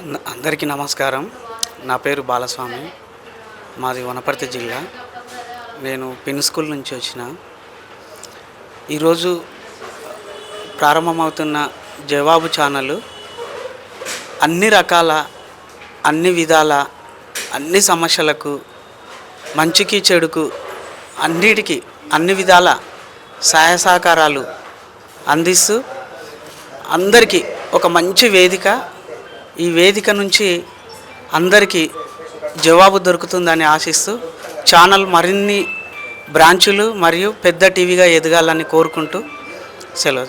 అందరికీ నమస్కారం. నా పేరు బాలస్వామి. మాది వనపర్తి జిల్లా. నేను పిన్ స్కూల్ నుంచి వచ్చిన. ఈరోజు ప్రారంభమవుతున్న జవాబు ఛానల్ అన్ని రకాల అన్ని విధాల అన్ని సమస్యలకు మంచికి చెడుకు అన్నిటికీ అన్ని విధాల సహాయ సహకారాలు అందిస్తూ అందరికీ ఒక మంచి వేదిక ఈ వేదిక నుంచి అందరికీ జవాబు దొరుకుతుందని ఆశిస్తూ ఛానల్ మరిన్ని బ్రాంచులు మరియు పెద్ద టీవీగా ఎదగాలని కోరుకుంటూ సెలవు